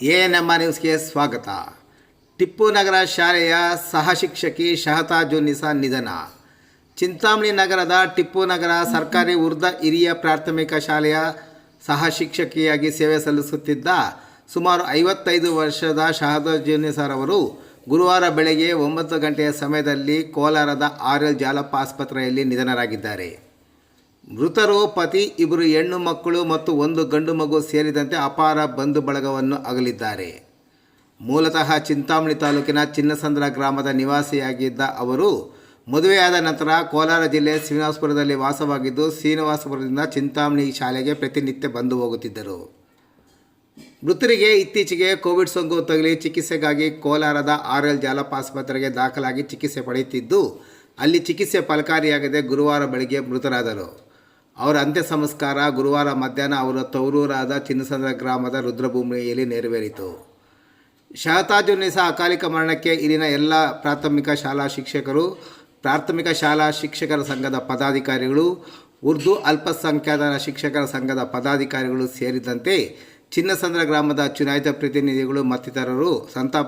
ANM ನ್ಯೂಸ್ಗೆ ಸ್ವಾಗತ. ಟಿಪ್ಪು ನಗರ ಶಾಲೆಯ ಸಹ ಶಿಕ್ಷಕಿ ಜೋನಿಸಾ ನಿಧನ. ಚಿಂತಾಮಣಿ ನಗರದ ಟಿಪ್ಪು ನಗರ ಸರ್ಕಾರಿ ಉರ್ದ ಹಿರಿಯ ಪ್ರಾಥಮಿಕ ಶಾಲೆಯ ಸಹ ಶಿಕ್ಷಕಿಯಾಗಿ ಸೇವೆ ಸಲ್ಲಿಸುತ್ತಿದ್ದ ಸುಮಾರು ಐವತ್ತೈದು ವರ್ಷದ ಜೋನಿಸಾರ್ ಅವರು ಗುರುವಾರ ಬೆಳಗ್ಗೆ ಒಂಬತ್ತು ಗಂಟೆಯ ಸಮಯದಲ್ಲಿ ಕೋಲಾರದ ಆರ್ ಎಲ್ ಜಾಲಪ್ಪ ಆಸ್ಪತ್ರೆಯಲ್ಲಿ ನಿಧನರಾಗಿದ್ದಾರೆ. ಮೃತರು ಪತಿ ಇಬ್ಬರು ಹೆಣ್ಣು ಮಕ್ಕಳು ಮತ್ತು ಒಂದು ಗಂಡು ಮಗು ಸೇರಿದಂತೆ ಅಪಾರ ಬಂಧು ಬಳಗವನ್ನು ಅಗಲಿದ್ದಾರೆ. ಮೂಲತಃ ಚಿಂತಾಮಣಿ ತಾಲೂಕಿನ ಚಿನ್ನಸಂದ್ರ ಗ್ರಾಮದ ನಿವಾಸಿಯಾಗಿದ್ದ ಅವರು ಮದುವೆಯಾದ ನಂತರ ಕೋಲಾರ ಜಿಲ್ಲೆ ಶ್ರೀನಿವಾಸಪುರದಲ್ಲಿ ವಾಸವಾಗಿದ್ದು ಶ್ರೀನಿವಾಸಪುರದಿಂದ ಚಿಂತಾಮಣಿ ಶಾಲೆಗೆ ಪ್ರತಿನಿತ್ಯ ಬಂದು ಹೋಗುತ್ತಿದ್ದರು. ಮೃತರಿಗೆ ಇತ್ತೀಚೆಗೆ ಕೋವಿಡ್ ಸೋಂಕು ತಗಲಿ ಚಿಕಿತ್ಸೆಗಾಗಿ ಕೋಲಾರದ ಆರ್ ಎಲ್ ಜಾಲಪ್ಪ ಆಸ್ಪತ್ರೆಗೆ ದಾಖಲಾಗಿ ಚಿಕಿತ್ಸೆ ಪಡೆಯುತ್ತಿದ್ದು, ಅಲ್ಲಿ ಚಿಕಿತ್ಸೆ ಫಲಕಾರಿಯಾಗದೆ ಗುರುವಾರ ಬೆಳಗ್ಗೆ ಮೃತರಾದರು. ಅವರ ಅಂತ್ಯ ಸಂಸ್ಕಾರ ಗುರುವಾರ ಮಧ್ಯಾಹ್ನ ಅವರ ತೌರೂರಾದ ಚಿನ್ನಸಂದ್ರ ಗ್ರಾಮದ ರುದ್ರಭೂಮಿಯಲ್ಲಿ ನೆರವೇರಿತು. ಶಹತಾಜುನ್ನಿಸಾ ಅಕಾಲಿಕ ಮರಣಕ್ಕೆ ಇಲ್ಲಿನ ಎಲ್ಲ ಪ್ರಾಥಮಿಕ ಶಾಲಾ ಶಿಕ್ಷಕರು, ಪ್ರಾಥಮಿಕ ಶಾಲಾ ಶಿಕ್ಷಕರ ಸಂಘದ ಪದಾಧಿಕಾರಿಗಳು, ಉರ್ದು ಅಲ್ಪಸಂಖ್ಯಾತರ ಶಿಕ್ಷಕರ ಸಂಘದ ಪದಾಧಿಕಾರಿಗಳು ಸೇರಿದಂತೆ ಚಿನ್ನಸಂದ್ರ ಗ್ರಾಮದ ಚುನಾಯಿತ ಪ್ರತಿನಿಧಿಗಳು ಮತ್ತಿತರರು ಸಂತಾಪ